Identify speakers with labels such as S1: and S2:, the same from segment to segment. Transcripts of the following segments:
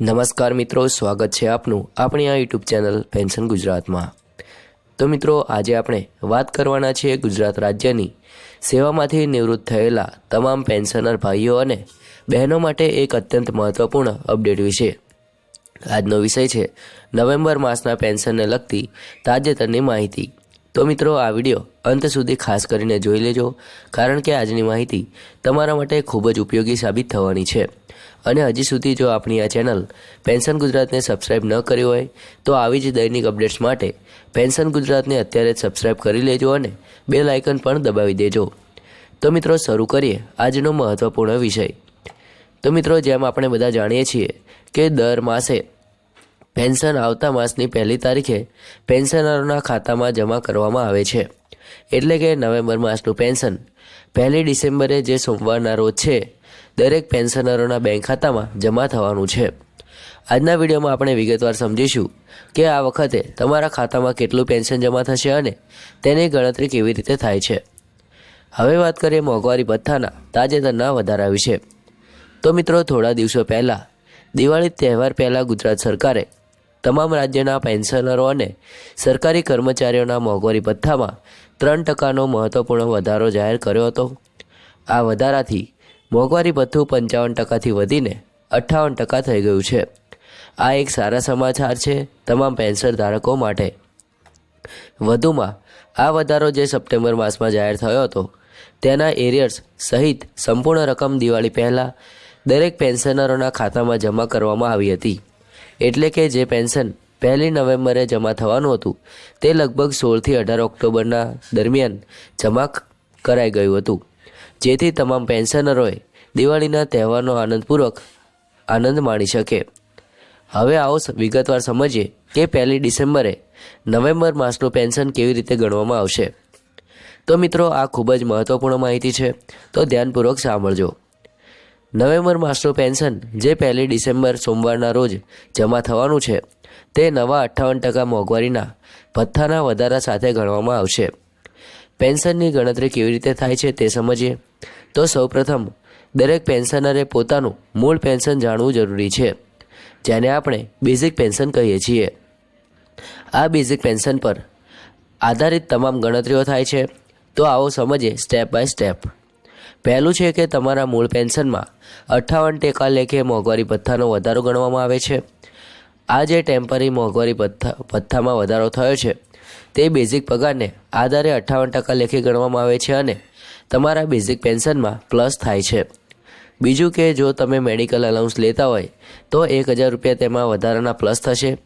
S1: નમસ્કાર મિત્રો, સ્વાગત છે આપનું આપણી આ યુટ્યુબ ચેનલ પેન્શન ગુજરાતમાં. તો મિત્રો, આજે આપણે વાત કરવાના છીએ ગુજરાત રાજ્યની સેવામાંથી નિવૃત્ત થયેલા તમામ પેન્શનર ભાઈઓ અને બહેનો માટે એક અત્યંત મહત્ત્વપૂર્ણ અપડેટ વિશે. આજનો વિષય છે, નવેમ્બર માસના પેન્શનને લગતી તાજેતરની માહિતી. તો મિત્રો, આ વીડિયો અંત સુધી ખાસ કરીને જોઈ લેજો, કારણ કે આજની માહિતી તમારા માટે ખૂબ જ ઉપયોગી સાબિત થવાની છે. અને હજી સુધી જો આપણી આ ચેનલ પેન્શન ગુજરાતને સબસ્ક્રાઇબ ન કરી હોય, તો આવી જ દૈનિક અપડેટ્સ માટે પેન્શન ગુજરાતને અત્યારે જ સબસ્ક્રાઇબ કરી લેજો અને બે લાઇકન પણ દબાવી દેજો. તો મિત્રો, શરૂ કરીએ આજનો મહત્ત્વપૂર્ણ વિષય. તો મિત્રો, જેમ આપણે બધા જાણીએ છીએ કે દર માસે પેન્શન આવતા માસની પહેલી તારીખે પેન્શનરોના ખાતામાં જમા કરવામાં આવે છે. એટલે કે નવેમ્બર માસનું પેન્શન. પહેલી ડિસેમ્બરે જે સોમવારના રોજ છે દરેક પેન્શનરોના બેંક ખાતામાં જમા થવાનું છે. આજના વિડીયોમાં આપણે વિગતવાર સમજીશું કે આ વખતે તમારા ખાતામાં કેટલું પેન્શન જમા થશે અને તેની ગણતરી કેવી રીતે થાય છે. હવે વાત કરીએ મોંઘવારી ભથ્થાના તાજેતરના વધારા વિશે. તો મિત્રો, થોડા દિવસો પહેલાં, દિવાળી તહેવાર પહેલાં ગુજરાત સરકારે તમામ રાજ્યના પેન્શનરો અને સરકારી કર્મચારીઓના મોંઘવારી ભથ્થામાં ત્રણ ટકાનો મહત્ત્વપૂર્ણ વધારો જાહેર કર્યો હતો. આ વધારાથી મોંઘવારી ભથ્થું પંચાવન ટકાથી વધીને અઠ્ઠાવન ટકા થઈ ગયું છે. આ એક સારા સમાચાર છે તમામ પેન્શન ધારકો માટે. વધુમાં, આ વધારો જે સપ્ટેમ્બર માસમાં જાહેર થયો હતો, તેના એરિયર્સ સહિત સંપૂર્ણ રકમ દિવાળી પહેલાં દરેક પેન્શનરોના ખાતામાં જમા કરવામાં આવી હતી. એટલે કે જે પેન્શન પહેલી નવેમ્બરે જમા થવાનું હતું, તે લગભગ સોળથી અઢાર ઓક્ટોબરના દરમિયાન જમા કરાઈ ગયું હતું. જેથી તમામ પેન્શનરોએ દિવાળીના તહેવારનો આનંદપૂર્વક આનંદ માણી શકે. હવે આવો વિગતવાર સમજીએ કે પહેલી ડિસેમ્બરે નવેમ્બર માસનું પેન્શન કેવી રીતે ગણવામાં આવશે. તો મિત્રો, આ ખૂબ જ મહત્ત્વપૂર્ણ માહિતી છે. તો ધ્યાનપૂર્વક સાંભળજો. નવેમ્બર માસનું પેન્શન જે પહેલી ડિસેમ્બર સોમવારના રોજ જમા થવાનું છે, તે નવા અઠ્ઠાવન ટકા મોંઘવારીના ભથ્થાના વધારા સાથે ગણવામાં આવશે. પેન્શનની ગણતરી કેવી રીતે થાય છે તે સમજીએ. તો સૌપ્રથમ, દરેક પેન્શનરે પોતાનું મૂળ પેન્શન જાણવું જરૂરી છે, જેને આપણે બેઝિક પેન્શન કહીએ છીએ. આ બેઝિક પેન્શન પર આધારિત તમામ ગણતરીઓ થાય છે, તો આવો સમજીએ સ્ટેપ બાય સ્ટેપ. પહેલું છે કે તમારા મૂળ પેન્શનમાં અઠ્ઠાવન ટકા લેખે મોંઘવારી ભથ્થાનો વધારો ગણવામાં આવે છે. આ જે ટેમ્પરરી મોંઘવારી ભથ્થા, ભથ્થામાં વધારો થયો છે તે બેઝિક પગારને આધારે અઠ્ઠાવન ટકા લેખે ગણવામાં આવે છે અને તમારા બેઝિક પેન્શનમાં પ્લસ થાય છે. બીજું કે જો તમે મેડિકલ અલાઉન્સ લેતા હોય, તો એક હજાર રૂપિયા તેમાં વધારાના પ્લસ થશે.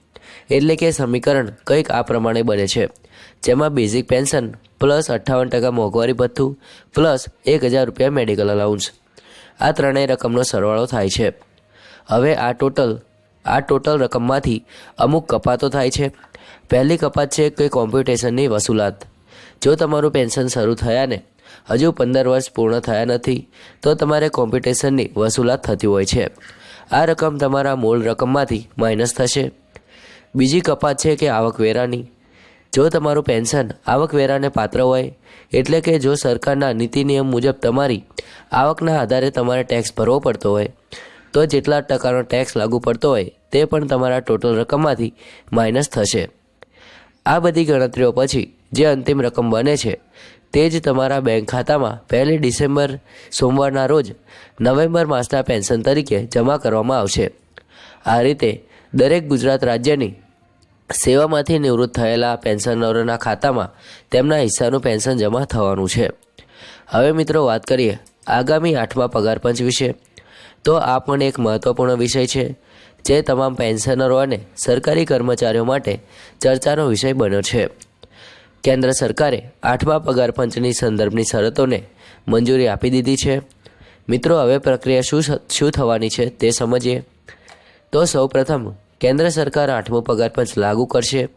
S1: એટલે કે સમીકરણ કંઈક આ પ્રમાણે બને છે. જેમાં બેઝિક પેન્શન પ્લસ અઠ્ઠાવન ટકા મોંઘવારી ભથ્થું પ્લસ એક હજાર રૂપિયા મેડિકલ અલાઉન્સ આ ત્રણેય રકમનો સરવાળો થાય છે. હવે આ ટોટલ આ ટોટલ રકમમાંથી અમુક કપાતો થાય છે. પહેલી કપાત છે કે કોમ્પ્યુટેશનની વસૂલાત. જો તમારું પેન્શન શરૂ થયા ને, હજુ પંદર વર્ષ પૂર્ણ થયા નથી, તો તમારે કોમ્પ્યુટેશનની વસૂલાત થતી હોય છે. આ રકમ તમારા મૂળ રકમમાંથી માઇનસ થશે. બીજી કપાત છે કે આવકવેરાની જો તમારું પેન્શન આવકવેરાને પાત્ર હોય, એટલે કે જો સરકારના નીતિ નિયમ મુજબ તમારી આવકના આધારે તમારે ટેક્સ ભરવો પડતો હોય, તો જેટલા ટકાનો ટેક્સ લાગુ પડતો હોય, તે પણ તમારા ટોટલ રકમમાંથી માઇનસ થશે. આ બધી ગણતરીઓ પછી જે અંતિમ રકમ બને છે, તે જ તમારા બેંક ખાતામાં પહેલી ડિસેમ્બર સોમવારના રોજ નવેમ્બર માસના પેન્શન તરીકે જમા કરવામાં આવશે. આ રીતે દરેક ગુજરાત રાજ્યની સેવામાંથી નિવૃત્ત થયેલા પેન્શનરોના ખાતામાં તેમના હિસ્સાનું પેન્શન જમા થવાનું છે. હવે મિત્રો વાત કરીએ આગામી આઠમા પગાર પંચ વિશે. તો આ પણ એક મહત્ત્વપૂર્ણ વિષય છે. જે તમામ પેન્શનરો અને સરકારી કર્મચારીઓ માટે ચર્ચાનો વિષય બન્યો છે. કેન્દ્ર સરકારે આઠમા પગાર પંચની સંદર્ભની શરતોને મંજૂરી આપી દીધી છે. મિત્રો, હવે પ્રક્રિયા શું શું થવાની છે તે સમજીએ. તો સૌપ્રથમ, કેન્દ્ર સરકાર આઠમો પગાર પંચ લાગુ કરશે.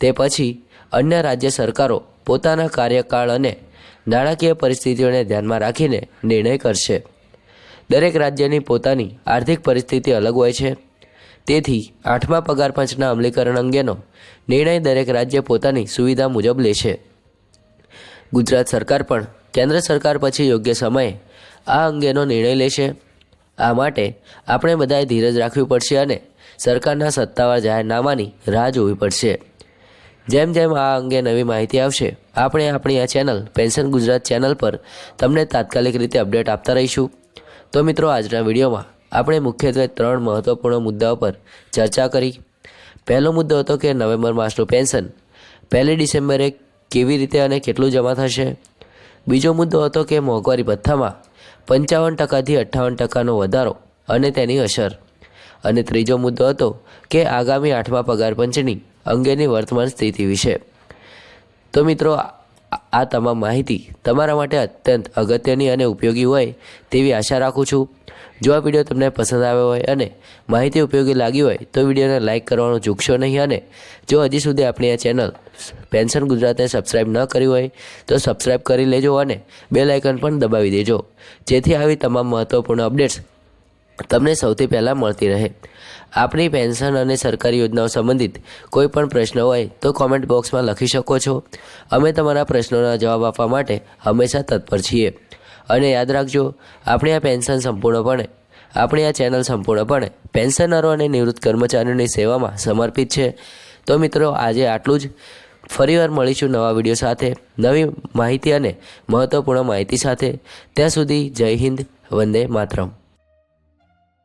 S1: તે પછી અન્ય રાજ્ય સરકારો પોતાના કાર્યકાળ અને નાણાકીય પરિસ્થિતિઓને ધ્યાનમાં રાખીને નિર્ણય કરશે. દરેક રાજ્યની પોતાની આર્થિક પરિસ્થિતિ અલગ હોય છે. તેથી આઠમા પગાર પંચના અમલીકરણ અંગેનો નિર્ણય દરેક રાજ્ય પોતાની સુવિધા મુજબ લે છે. ગુજરાત સરકાર પણ કેન્દ્ર સરકાર પછી યોગ્ય સમયે આ અંગેનો નિર્ણય લેશે આ માટે આપણે બધાએ ધીરજ રાખવી પડશે અને સરકારના સત્તાવાર જાહેરનામાની રાહ જોવી પડશે. જેમ જેમ આ અંગે નવી માહિતી આવશે, આપણે આપણી આ ચેનલ પેન્શન ગુજરાત ચેનલ પર તમને તાત્કાલિક રીતે અપડેટ આપતા રહીશું. તો મિત્રો, આજના વિડીયોમાં આપણે મુખ્યત્વે ત્રણ મહત્ત્વપૂર્ણ મુદ્દાઓ પર ચર્ચા કરી. પહેલો મુદ્દો હતો કે નવેમ્બર માસનું પેન્શન. પહેલી ડિસેમ્બરે કેવી રીતે અને કેટલું જમા થશે? બીજો મુદ્દો હતો કે મોંઘવારી ભથ્થામાં પંચાવન ટકાથી અઠ્ઠાવન ટકાનો વધારો અને તેની અસર. અને ત્રીજો મુદ્દો હતો કે આગામી આઠમા પગાર પંચની અંગેની વર્તમાન સ્થિતિ વિશે. તો મિત્રો આ તમામ માહિતી તમારા માટે અત્યંત અગત્યની અને ઉપયોગી હોય તેવી આશા રાખું છું. જો આ વીડિયો તમને પસંદ આવ્યો હોય અને માહિતી ઉપયોગી લાગી હોય, તો વિડીયોને લાઇક કરવાનું ચૂકશો નહીં અને જો હજી સુધી આપણી આ ચેનલ પેન્શન ગુજરાતને સબસ્ક્રાઇબ ન કરી હોય, તો સબસ્ક્રાઇબ કરી લેજો અને બેલ આઇકન પણ દબાવી દેજો. જેથી આવી તમામ મહત્ત્વપૂર્ણ અપડેટ્સ તમને સૌથી પહેલાં મળતી રહે. આપણી પેન્શન અને સરકારી યોજનાઓ સંબંધિત કોઈ પણ પ્રશ્ન હોય તો કોમેન્ટ બોક્સમાં લખી શકો છો. અમે તમારા પ્રશ્નોના જવાબ આપવા માટે હંમેશા તત્પર છીએ. અને યાદ રાખજો, આપણી આ પેન્શન સંપૂર્ણપણે, આપણી આ ચેનલ સંપૂર્ણપણે પેન્શનરો અને નિવૃત્ત કર્મચારીઓની સેવામાં સમર્પિત છે. તો મિત્રો, આજે આટલું જ. ફરીવાર મળીશું નવા વીડિયો સાથે, નવી માહિતી અને મહત્ત્વપૂર્ણ માહિતી સાથે. ત્યાં સુધી જય હિન્દ, વંદે માતરમ.